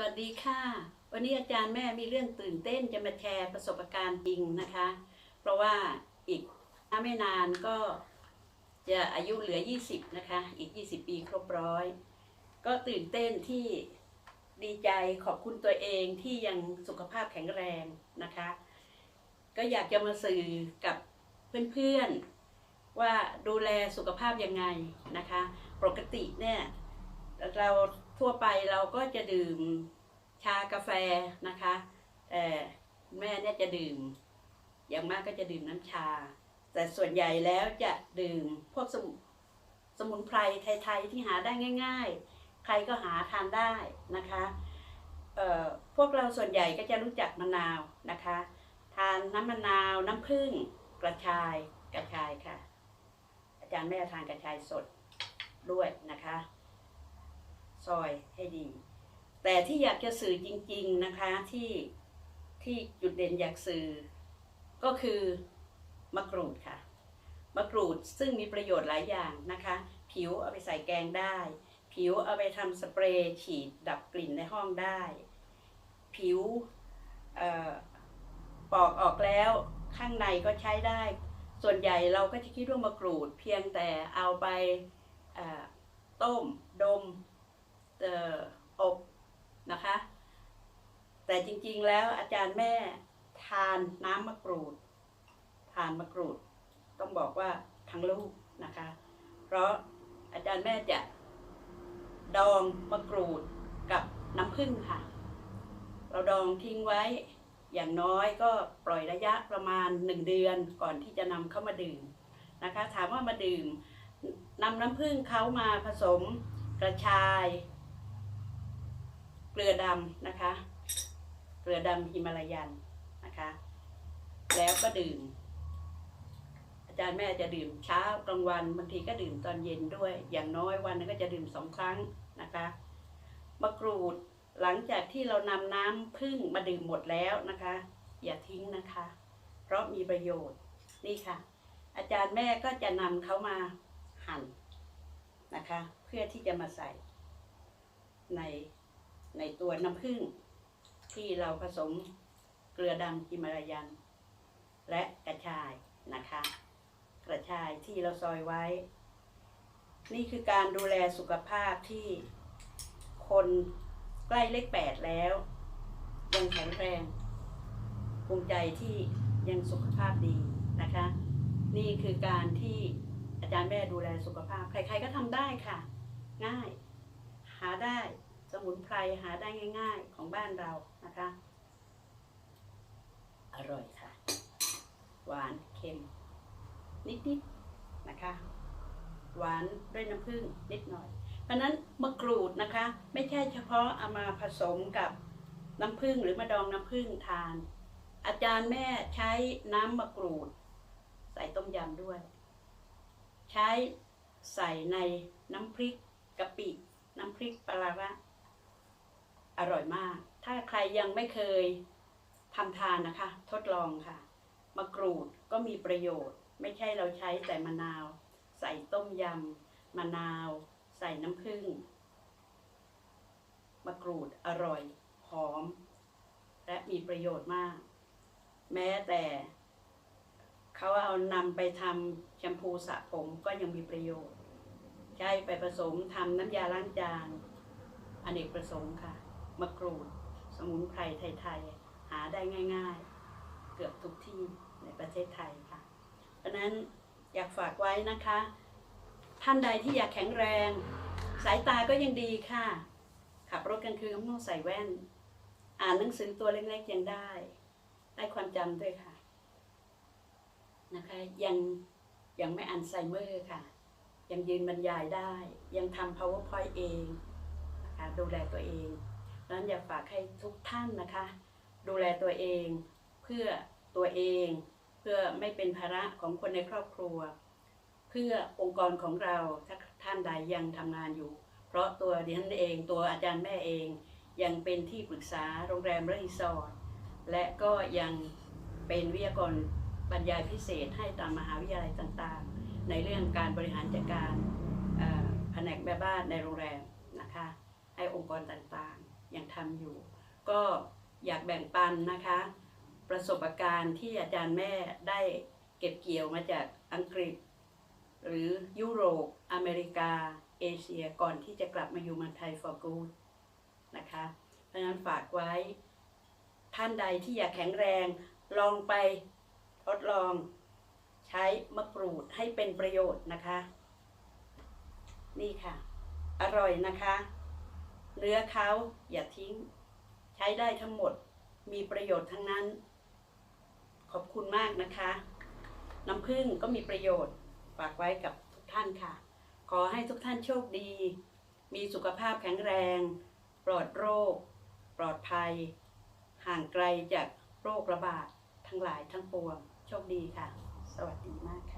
วัสดีค่ะ วันนี้อาจารย์แม่มีเรื่องตื่นเต้นจะมาแชร์ประสบการณ์จริงนะคะ เพราะว่าอีกไม่นานก็จะอายุเหลือ 20 นะคะ อีก 20 ปีครบร้อย ก็ตื่นเต้นที่ดีใจขอบคุณตัวเองที่ยังสุขภาพแข็งแรงนะคะ ก็อยากจะมาสื่อกับเพื่อนๆว่าดูแลสุขภาพยังไงนะคะ ปกติเนี่ยเรา ทั่วไปเราก็จะดื่มชากาแฟนะคะแต่แม่เนี่ยจะดื่ม อย่างมากก็จะดื่มน้ำชา แต่ส่วนใหญ่แล้วจะดื่มพวกสมุสมุนไพรไทยๆที่หาได้ง่าย ๆ ใครก็หาทานได้นะคะพวกเราส่วนใหญ่ก็จะรู้จักมะนาวนะคะ ทานน้ำมะนาวน้ำผึ้งกระชายกระชายค่ะ อาจารย์แม่ทานกระชายสดด้วยนะคะ ซอยให้ดี แต่ที่อยากจะสื่อจริง ๆนะคะที่ที่จุดเด่นอยากสื่อ ก็คือมะกรูดค่ะ มะกรูดซึ่งมีประโยชน์หลายอย่างนะคะ ผิวเอาไปใส่แกงได้ ผิวเอาไปทำสเปรย์ฉีดดับกลิ่นในห้องได้ ผิวปอกออกแล้วข้างในก็ใช้ได้ ส่วนใหญ่เราก็จะคิดว่ามะกรูด เพียงแต่เอาไปต้มดมเอ่ออบนะคะ แต่ จริง ๆ แล้วอาจารย์แม่ทานน้ำมะกรูด ทานมะกรูด ต้องบอกว่าทั้งลูกนะคะ เพราะอาจารย์แม่จะดองมะกรูดกับน้ำผึ้งค่ะ เราดองทิ้งไว้อย่างน้อยก็ปล่อยระยะประมาณหนึ่งเดือนก่อนที่จะนำเข้ามาดื่มนะคะ ถามว่ามาดื่มนำน้ำผึ้งเขามาผสมกระชาย เกลือดำนะคะ ลือดำฮิมาลายันนะคะ แล้วก็ดื่ม อาจารย์แม่จะดื่มเช้ากลางวันบางทีก็ดื่มตอนเย็นด้วย อย่างน้อยวันนึงก็จะดื่มสองครั้งนะคะมะกรูดหลังจากที่เรานำน้ำผึ้งมาดื่มหมดแล้วนะคะ อย่าทิ้งนะคะ เพราะมีประโยชน์นี่ค่ะ อาจารย์แม่ก็จะนำเขามาหั่นนะคะ เพื่อที่จะมาใส่ในในตัวน้ำผึ้ง ที่เราผสมเกลือดำฮิมาลายัน และกระชายนะคะ กระชายที่เราซอยไว้ นี่คือการดูแลสุขภาพที่คนใกล้เลขแปดแล้วยังแข็งแรงภูมิใจที่ยังสุขภาพดีนะคะ นี่คือการที่อาจารย์แม่ดูแลสุขภาพ ใครๆก็ทำได้ค่ะ ง่าย หาได้ ไพรหาได้ง่าย ๆของบ้านเรานะคะ อร่อยค่ะ หวานเค็ม นิดๆนะคะ หวานด้วยน้ำผึ้งนิดหน่อย เพราะฉะนั้นมะกรูดนะคะ ไม่ใช่เฉพาะเอามาผสมกับน้ำผึ้งหรือมาดองน้ำผึ้งทาน อาจารย์แม่ใช้น้ำมะกรูด ใส่ต้มยำด้วย ใช้ใส่ในน้ำพริกกะปิ น้ำพริกปลาร้า อร่อยมาก ถ้าใครยังไม่เคยทำทานนะคะ ทดลองค่ะ มะกรูดก็มีประโยชน์ ไม่ใช่เราใช้แต่มะนาว ใส่ต้มยำมะนาว ใส่น้ำผึ้งมะกรูดอร่อย หอม และมีประโยชน์มาก แม้แต่เขาเอานำไปทำแชมพูสระผมก็ยังมีประโยชน์ ใช้ไปผสมทำน้ำยาล้างจานอเนกประสงค์ค่ะ มะกรูด สมุนไพรไทยๆ หาได้ง่าย ๆ เกือบทุกที่ในประเทศไทยค่ะ เพราะนั้นอยากฝากไว้นะคะ ท่านใดที่อยากแข็งแรง สายตาก็ยังดีค่ะ ขับรถกลางคืนก็ไม่ต้องใส่แว่น อ่านหนังสือตัวเล็กๆยังได้ ได้ความจำด้วยค่ะนะคะยังยังไม่อัลไซเมอร์ค่ะ ยังยืนบรรยายได้ ยังทำ powerpoint เองนะคะดูแลตัวเอง ดังนั้นอยากฝากให้ทุกท่านนะคะ ดูแลตัวเองเพื่อตัวเอง เพื่อไม่เป็นภาระของคนในครอบครัว เพื่อองค์กรของเราถ้าท่านใดยังทำงานอยู่ เพราะตัวดิฉันเองตัวอาจารย์แม่เอง ยังเป็นที่ปรึกษาโรงแรมรีสอร์ทและก็ยังเป็นวิทยากรบรรยายพิเศษให้ตามมหาวิทยาลัยต่างๆ ในเรื่องการบริหารจัดการแผนกแม่บ้านในโรงแรมนะคะ ให้องค์กรต่างๆ ยังทำอยู่ ก็อยากแบ่งปันนะคะ ประสบการณ์ที่อาจารย์แม่ได้เก็บเกี่ยวมาจากอังกฤษ หรือยุโรป อเมริกา เอเชียก่อนที่จะกลับมาอยู่เมืองไทย for good นะคะ เพราะฉะนั้นฝากไว้ ท่านใดที่อยากแข็งแรงลองไปทดลองใช้มะกรูดให้เป็นประโยชน์นะคะ นี่ค่ะ อร่อยนะคะ เนื้อเขาอย่าทิ้ง ใช้ได้ทั้งหมดมีประโยชน์ทั้งนั้น ขอบคุณมากนะคะ น้ำผึ้งก็มีประโยชน์ฝากไว้กับทุกท่านค่ะ ขอให้ทุกท่านโชคดี มีสุขภาพแข็งแรง ปลอดโรค ปลอดภัย ห่างไกลจากโรคระบาดทั้งหลายทั้งปวง โชคดีค่ะ สวัสดีมากค่ะ